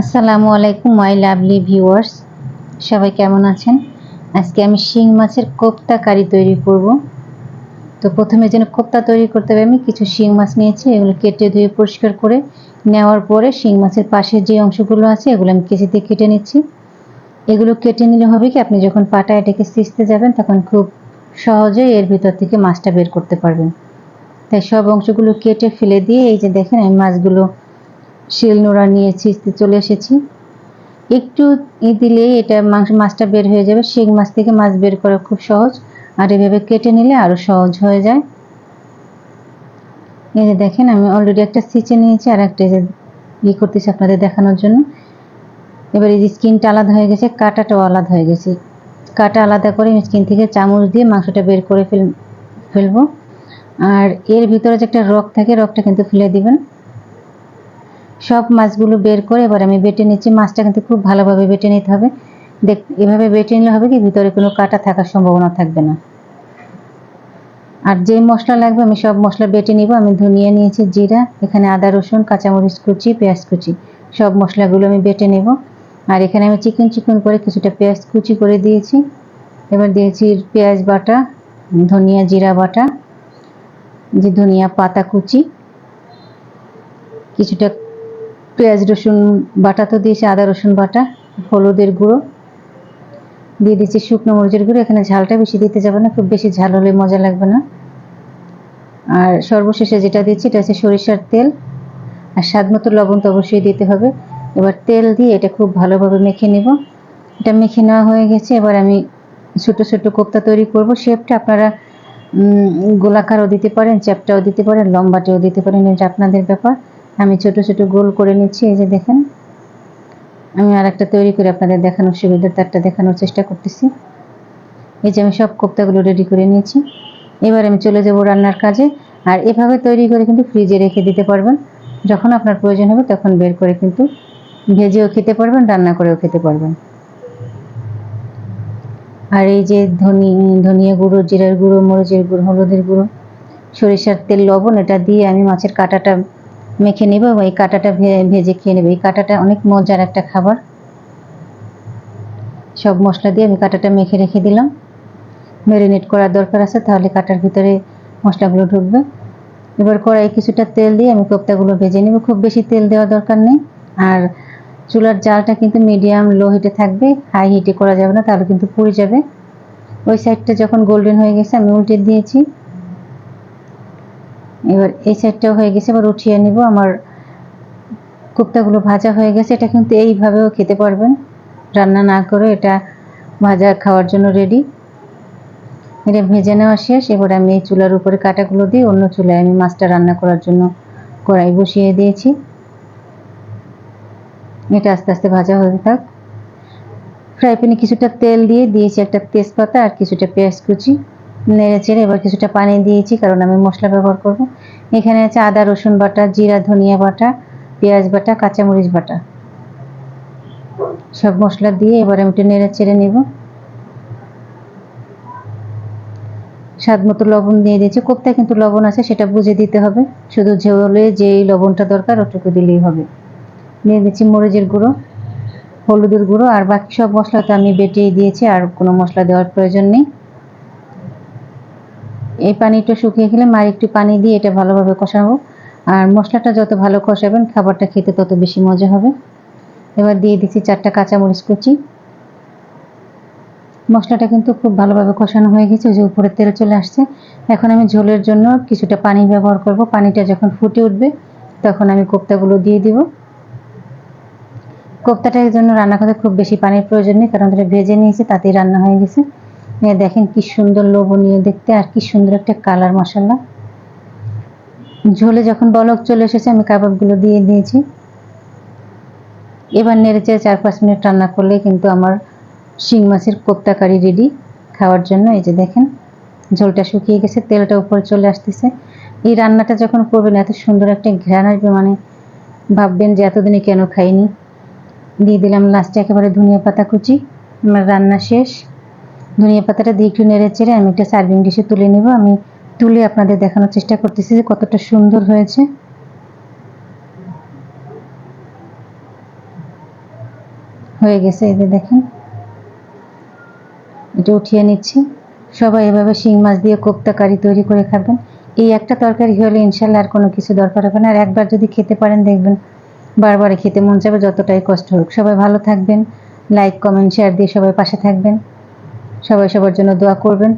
আসসালামু আলাইকুম, my lovely viewers. সবাই কেমন আছেন? আজকে আমি শিং মাছের কোপ্তা কারি তৈরি করব। তো প্রথমে যেন কোপ্তা তৈরি করতে হবে, আমি কিছু শিং মাছ নিয়েছি, এগুলো কেটে ধুয়ে পরিষ্কার করে নেওয়ার পরে শিং মাছের পাশে যে অংশগুলো আছে, এগুলো আমি কেজিতে কেটে নিচ্ছি। এগুলো কেটে নিলে হবে কি, আপনি যখন পাটা এটাকে সিঁচতে যাবেন, তখন খুব সহজে এর ভিতর থেকে মাছটা বের করতে পারবেন। তাই সব অংশগুলো কেটে ফেলে দিয়ে, এই যে দেখেন আমি মাছগুলো শিল নোড়া নিয়ে ছিঁচতে চলে এসেছি। একটু ই দিলে এটা মাংস, মাছটা বের হয়ে যাবে। শিং মাছ থেকে মাছ বের করা খুব সহজ। আর এভাবে কেটে নিলে আরও সহজ হয়ে যায়। এই যে দেখেন, আমি অলরেডি একটা সিচে নিয়েছি আর একটা যে ই করতেছি আপনাদের দেখানোর জন্য। এবার এই যে স্কিনটা আলাদা হয়ে গেছে, কাটাটাও আলাদা হয়ে গেছে। কাটা আলাদা করে স্কিন থেকে চামচ দিয়ে মাংসটা বের করে ফেল, ফেলব। আর এর ভিতরে যে একটা রক থাকে রকটা কিন্তু ফেলে দিবেন। সব মাছগুলো বের করে এবার আমি বেটে নিচ্ছি। মাছটা কিন্তু খুব ভালোভাবে বেটে নিতে হবে। দেখ, এভাবে বেটে নিলে হবে কি, ভিতরে কোনো কাটা থাকার সম্ভাবনা থাকবে না। আর যে মশলা লাগবে, আমি সব মশলা বেটে নিব। আমি ধনিয়া নিয়েছি, জিরা, এখানে আদা, রসুন, কাঁচামরিচ কুচি, পেঁয়াজ কুচি। সব মশলাগুলো আমি বেটে নেব। আর এখানে আমি চিকন চিকন করে কিছুটা পেঁয়াজ কুচি করে দিয়েছি। এবার দিয়েছি পেঁয়াজ বাটা, ধনিয়া, জিরা বাটা, যে ধনিয়া পাতা কুচি, কিছুটা পেঁয়াজ, রসুন বাটা তো দিয়েছি, আদা, রসুন বাটা, হলুদের গুঁড়ো। দিয়ে দিচ্ছি শুকনো মরিচের গুঁড়ো। এখানে ঝালটা বেশি দিতে যাবে না, খুব বেশি ঝাল হলে মজা লাগবে না। আর সর্বশেষে যেটা দিচ্ছি এটা হচ্ছে সরিষার তেল। আর স্বাদ মতো লবণ তো অবশ্যই দিতে হবে। এবার তেল দিয়ে এটা খুব ভালোভাবে মেখে নেব। এটা মেখে নেওয়া হয়ে গেছে। এবার আমি ছোটো ছোটো কোপ্তা তৈরি করব। শেপটা আপনারা গোলাকারও দিতে পারেন, চ্যাপটাও দিতে পারেন, লম্বাটেও দিতে পারেন, এটা আপনাদের ব্যাপার। আমি ছোট ছোট গোল করে নিচ্ছি, এই যে দেখেন। আমি আর একটা তৈরি করে আপনাদের দেখানোর সুবিধা, তারটা দেখানোর চেষ্টা করতেছি। এই যে আমি সব কোপ্তাগুলো রেডি করে নিয়েছি। এবার আমি চলে যাব রান্নার কাজে। আর এভাবে তৈরি করে কিন্তু ফ্রিজে রেখে দিতে পারবেন। যখন আপনার প্রয়োজন হবে তখন বের করে কিন্তু ভেজেও খেতে পারবেন, রান্না করেও খেতে পারবেন। আর এই যে ধনি, ধনিয়া গুঁড়ো, জিরার গুঁড়ো, মরিচের গুঁড়ো, হলুদের গুঁড়ো, সরিষার তেল, লবণ, এটা দিয়ে আমি মাছের কাঁটাটা মেখে নেব এবং এই কাঁটাটা ভেজে খেয়ে নেব। এই কাঁটাটা অনেক মজার একটা খাবার। সব মশলা দিয়ে আমি কাঁটাটা মেখে রেখে দিলাম। ম্যারিনেট করার দরকার আছে, তাহলে কাঁটার ভিতরে মশলাগুলো ঢুকবে। এবার কড়াই কিছুটা তেল দিয়ে আমি কোপ্তাগুলো ভেজে নেব। খুব বেশি তেল দেওয়ার দরকার নেই। আর চুলার জালটা কিন্তু মিডিয়াম লো হিটে থাকবে, হাই হিটে করা যাবে না, তাহলে কিন্তু পুড়ে যাবে। ওই সাইডটা যখন গোল্ডেন হয়ে গেছে, আমি উল্টে দিয়েছি। এবার এই সাইডটাও হয়ে গেছে, এবার উঠিয়ে নিব। আমার কুপ্তাগুলো ভাজা হয়ে গেছে, এটা কিন্তু এইভাবেও খেতে পারবেন। রান্না না করে এটা ভাজা খাওয়ার জন্য রেডি এটা ভেজে নেওয়া শেষ, এবার আমি এই চুলার উপরে কাটাগুলো দিয়ে অন্য চুলায় আমি মাছটা রান্না করার জন্য কড়াই বসিয়ে দিয়েছি। এটা আস্তে আস্তে ভাজা হতে থাক। ফ্রাই প্যানে কিছুটা তেল দিয়ে দিয়েছি একটা তেজপাতা আর কিছুটা পেঁয়াজ কুচি। নেড়ে চেড়ে এবার কিছুটা পানি দিয়েছি, কারণ আমি মশলা ব্যবহার করব। এখানে আছে আদা, রসুন বাটা, জিরা, ধনিয়া বাটা, পেঁয়াজ বাটা, কাঁচামরিচ বাটা। সব মশলা দিয়ে এবার আমি একটু নেড়ে চেড়ে নেব। স্বাদ মতো লবণ দিয়ে দিয়েছি। কোপ্তায় কিন্তু লবণ আছে, সেটা বুঝে দিতে হবে। শুধু ঝোলে যেই লবণটা দরকার, ওটুকু দিলেই হবে। দিয়ে দিচ্ছি মরিচের গুঁড়ো, হলুদের গুঁড়ো, আর বাকি সব মশলা তো আমি বেটেই দিয়েছি, আর কোনো মশলা দেওয়ার প্রয়োজন নেই। এই পানিটা শুকিয়ে গেলে মার একটু পানি দিয়ে এটা ভালোভাবে কষাবো। আর মশলাটা যত ভালো কষাবেন, খাবারটা খেতে তত বেশি মজা হবে। এবার দিয়ে দিচ্ছি চারটা কাঁচামরিচ কুচি। মশলাটা কিন্তু খুব ভালোভাবে কষানো হয়ে গেছে যে উপরে তেল চলে আসছে। এখন আমি ঝোলের জন্য কিছুটা পানি ব্যবহার করব। পানিটা যখন ফুটে উঠবে, তখন আমি কোপ্তাগুলো দিয়ে দিব। কোপ্তাটার জন্য রান্না করতে খুব বেশি পানির প্রয়োজন নেই, কারণ এটা ভেজে নিয়েছি, তাতেই রান্না হয়ে গেছে। দেখেন কি সুন্দর লোভনীয় দেখতে, আর কি সুন্দর একটা কালার মশলা ঝোলে যখন বলক চলে এসেছে, আমি কাবাবগুলো দিয়ে দিয়েছি। এবার নেড়ে নেড়েচে চার পাঁচ মিনিট রান্না করলে কিন্তু আমার শিং মাছের কোপ্তা কারি রেডি খাওয়ার জন্য। এই যে দেখেন, ঝোলটা শুকিয়ে গেছে, তেলটা উপরে চলে আসতেছে। এই রান্নাটা যখন করবেন, এত সুন্দর একটা ঘ্রাণ আসবে মানে ভাববেন যে এতদিনে কেন খাইনি। দিয়ে দিলাম লাস্টে একেবারে ধনিয়া পাতা কুচি। আমার রান্না শেষ। ধনিয়া পাতাটা দিয়ে একটু নেড়ে চেড়ে আমি একটা সার্ভিং ডিশে তুলে নেব। আমি তুলে আপনাদের দেখানোর চেষ্টা করতেছি যে কতটা সুন্দর হয়েছে। হয়ে গেছে যে দেখেন। এটা উঠিয়ে নিচ্ছি। সবাই এভাবে শিং মাছ দিয়ে কোপ্তা কারি তৈরি করে খাবেন। এই একটা তরকারি হলে ইনশাল্লাহ আর কোনো কিছু দরকার হবে না। আর একবার যদি খেতে পারেন, দেখবেন বারবার খেতে মন যাবে যতটাই কষ্ট হোক। সবাই ভালো থাকবেন। লাইক, কমেন্ট, শেয়ার দিয়ে সবাই পাশে থাকবেন। সবাই সবার জন্য দোয়া করবেন।